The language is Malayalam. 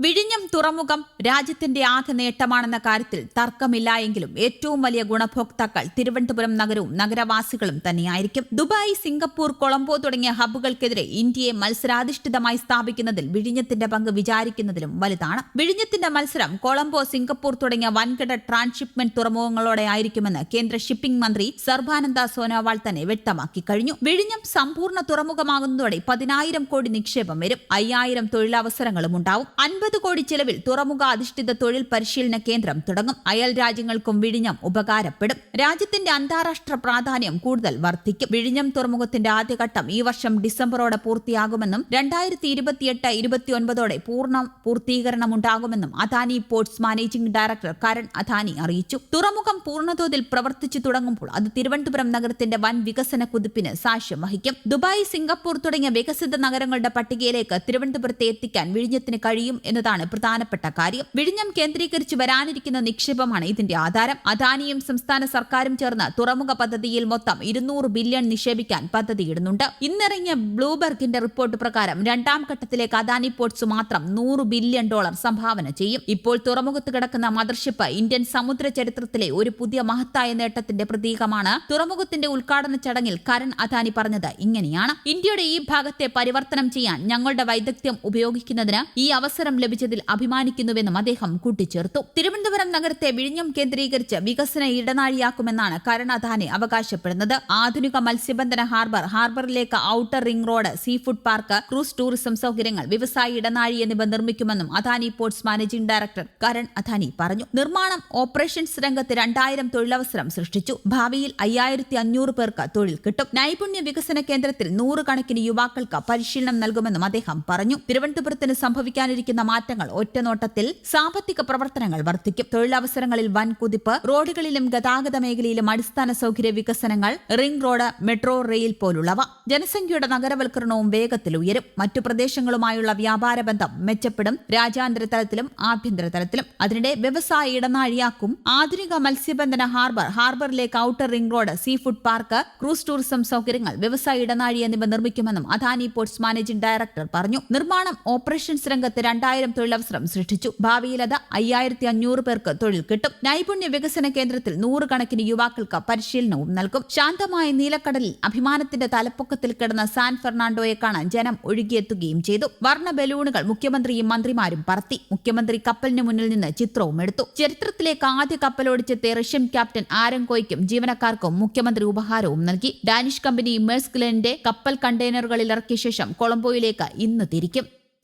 വിഴിഞ്ഞം തുറമുഖം രാജ്യത്തിന്റെ ആകെ നേട്ടമാണെന്ന കാര്യത്തിൽ തർക്കമില്ല എങ്കിലും ഏറ്റവും വലിയ ഗുണഭോക്താക്കൾ തിരുവനന്തപുരം നഗരവും നഗരവാസികളും തന്നെയായിരിക്കും. ദുബായ് സിംഗപ്പൂർ കൊളംബോ തുടങ്ങിയ ഹബ്ബുകൾക്കെതിരെ ഇന്ത്യയെ മത്സരാധിഷ്ഠിതമായി സ്ഥാപിക്കുന്നതിൽ വിഴിഞ്ഞത്തിന്റെ പങ്ക് വിചാരിക്കുന്നതിലും വലുതാണ്. വിഴിഞ്ഞത്തിന്റെ മത്സരം കൊളംബോ സിംഗപ്പൂർ തുടങ്ങിയ വൻകിട ട്രാൻസ്ഷിപ്മെന്റ് തുറമുഖങ്ങളോടെ ആയിരിക്കുമെന്ന് കേന്ദ്ര ഷിപ്പിംഗ് മന്ത്രി സർബാനന്ദ സോനോവാൾ തന്നെ വ്യക്തമാക്കി കഴിഞ്ഞു. വിഴിഞ്ഞം സമ്പൂർണ തുറമുഖമാകുന്നതോടെ പതിനായിരം കോടി നിക്ഷേപം വരും. അയ്യായിരം തൊഴിലവസരങ്ങളും ഉണ്ടാവും. അൻപത് കോടി ചെലവിൽ തുറമുഖ അധിഷ്ഠിത തൊഴിൽ പരിശീലന കേന്ദ്രം തുടങ്ങും. അയൽ രാജ്യങ്ങൾക്കും വിഴിഞ്ഞം ഉപകാരപ്പെടും. രാജ്യത്തിന്റെ അന്താരാഷ്ട്ര പ്രാധാന്യം കൂടുതൽ വർദ്ധിക്കും. വിഴിഞ്ഞം തുറമുഖത്തിന്റെ ആദ്യഘട്ടം ഈ വർഷം ഡിസംബറോടെ പൂർത്തിയാകുമെന്നും രണ്ടായിരത്തി ഇരുപത്തിയെട്ട് ഇരുപത്തിയൊൻപതോടെ പൂർണ പൂർത്തീകരണമുണ്ടാകുമെന്നും Adani ports managing director Karan Adani അറിയിച്ചു. തുറമുഖം പൂർണതോതിൽ പ്രവർത്തിച്ചു തുടങ്ങുമ്പോൾ അത് തിരുവനന്തപുരം നഗരത്തിന്റെ വൻ വികസന കുതിപ്പിന് സാക്ഷ്യം വഹിക്കും. ദുബായ് സിംഗപ്പൂർ തുടങ്ങിയ വികസിത നഗരങ്ങളുടെ പട്ടികയിലേക്ക് തിരുവനന്തപുരത്തെ എത്തിക്കാൻ വിഴിഞ്ഞത്തിന് കഴിയും എന്നതാണ് പ്രധാനപ്പെട്ട കാര്യം. വിഴിഞ്ഞം കേന്ദ്രീകരിച്ച് വരാനിരിക്കുന്ന നിക്ഷേപമാണ് ഇതിന്റെ ആധാരം. അദാനിയും സംസ്ഥാന സർക്കാരും ചേർന്ന് തുറമുഖ പദ്ധതിയിൽ മൊത്തം ഇരുന്നൂറ് ബില്യൺ നിക്ഷേപിക്കാൻ പദ്ധതിയിടുന്നുണ്ട് ഇന്നിറങ്ങിയ ബ്ലൂബർഗിന്റെ റിപ്പോർട്ട് പ്രകാരം രണ്ടാം ഘട്ടത്തിലേക്ക് അദാനി പോർട്സ് മാത്രം നൂറ് ബില്യൺ ഡോളർ സംഭാവന ചെയ്യും. ഇപ്പോൾ തുറമുഖത്ത് കിടക്കുന്ന മദർഷിപ്പ് ഇന്ത്യൻ സമുദ്ര ചരിത്രത്തിലെ ഒരു പുതിയ മഹത്തായ നേട്ടത്തിന്റെ പ്രതീകമാണ്. തുറമുഖത്തിന്റെ ഉദ്ഘാടന ചടങ്ങിൽ കരൺ അദാനി പറഞ്ഞത് ഇങ്ങനെയാണ്. ഇന്ത്യയുടെ ഈ ഭാഗത്തെ പരിവർത്തനം ചെയ്യാൻ ഞങ്ങളുടെ വൈദഗ്ധ്യം ഉപയോഗിക്കുന്നതിന് ഈ അവസരം ലഭിച്ചതിൽ അഭിമാനിക്കുന്നുവെന്നും അദ്ദേഹം കൂട്ടിച്ചേർത്തു. തിരുവനന്തപുരം നഗരത്തെ വിഴിഞ്ഞം കേന്ദ്രീകരിച്ച് വികസന ഇടനാഴിയാക്കുമെന്നാണ് കരുണാധാനെ അവകാശപ്പെടുന്നത്. ആധുനിക മത്സ്യബന്ധന harbour ഹാർബറിലേക്ക് outer ring road seafood park cruise tourism സൗകര്യങ്ങൾ വ്യവസായ ഇടനാഴി എന്നിവ നിർമ്മിക്കുമെന്നും Adani ports managing director Karan Adani പറഞ്ഞു. നിർമ്മാണം ഓപ്പറേഷൻസ് രംഗത്ത് രണ്ടായിരം തൊഴിലവസരം സൃഷ്ടിച്ചു. ഭാവിയിൽ അയ്യായിരത്തി അഞ്ഞൂറ് പേർക്ക് തൊഴിൽ കിട്ടും. നൈപുണ്യ വികസന കേന്ദ്രത്തിൽ നൂറുകണക്കിന് യുവാക്കൾക്ക് പരിശീലനം നൽകുമെന്നും അദ്ദേഹം പറഞ്ഞു. തിരുവനന്തപുരത്തിന് സംഭവിക്കാനിരിക്കുന്ന മാറ്റങ്ങൾ ഒറ്റനോട്ടത്തിൽ സാമ്പത്തിക പ്രവർത്തനങ്ങൾ വർദ്ധിക്കും. തൊഴിലവസരങ്ങളിൽ വൻ കുതിപ്പ് റോഡുകളിലും ഗതാഗത മേഖലയിലും അടിസ്ഥാന സൗകര്യ വികസനങ്ങൾ റിംഗ് റോഡ് മെട്രോ റെയിൽ പോലുള്ളവ. ജനസംഖ്യയുടെ നഗരവൽക്കരണവും വേഗത്തിൽ ഉയരും. മറ്റു പ്രദേശങ്ങളുമായുള്ള വ്യാപാര ബന്ധം മെച്ചപ്പെടും. രാജ്യാന്തര തലത്തിലും ആഭ്യന്തര തലത്തിലും. അതിനിടെ വ്യവസായ ഇടനാഴിയാക്കും. ആധുനിക മത്സ്യബന്ധന harbour ഹാർബറിലേക്ക് outer ring road seafood park cruise tourism സൗകര്യങ്ങൾ വ്യവസായ ഇടനാഴി എന്നിവ നിർമ്മിക്കുമെന്നും അദാനി പോർട്സ് മാനേജിംഗ് ഡയറക്ടർ പറഞ്ഞു. നിർമ്മാണം ഓപ്പറേഷൻസ് രംഗത്ത് രണ്ടായിരം തൊഴിലവസരം സൃഷ്ടിച്ചു. ഭാവിയിൽ അത് അയ്യായിരത്തി അഞ്ഞൂറ് പേർക്ക് തൊഴിൽ കിട്ടും. നൈപുണ്യ വികസന കേന്ദ്രത്തിൽ നൂറുകണക്കിന് യുവാക്കൾക്ക് പരിശീലനവും നൽകും. ശാന്തമായ നീലക്കടലിൽ അഭിമാനത്തിന്റെ തലപ്പൊക്കത്തിൽ കിടന്ന സാൻ ഫെർണാണ്ടോയെ കാണാൻ ജനം ഒഴുകിയെത്തുകയും ചെയ്തു. വർണ ബലൂണുകൾ മുഖ്യമന്ത്രിയും മന്ത്രിമാരും പറത്തി. മുഖ്യമന്ത്രി കപ്പലിന് മുന്നിൽ നിന്ന് ചിത്രവും എടുത്തു. ചരിത്രത്തിലേക്ക് ആദ്യ കപ്പലോടിച്ചെത്തിയ റഷ്യൻ ക്യാപ്റ്റൻ ആരങ്കോയ്ക്കും ജീവനക്കാർക്കും മുഖ്യമന്ത്രി ഉപഹാരവും നൽകി. ഡാനിഷ് കമ്പനി മേഴ്സ്ക്ലിന്റെ കപ്പൽ കണ്ടെയ്നറുകളിൽ ഇറക്കിയ ശേഷം കൊളംബോയിലേക്ക് ഇന്ന് തിരിക്കും.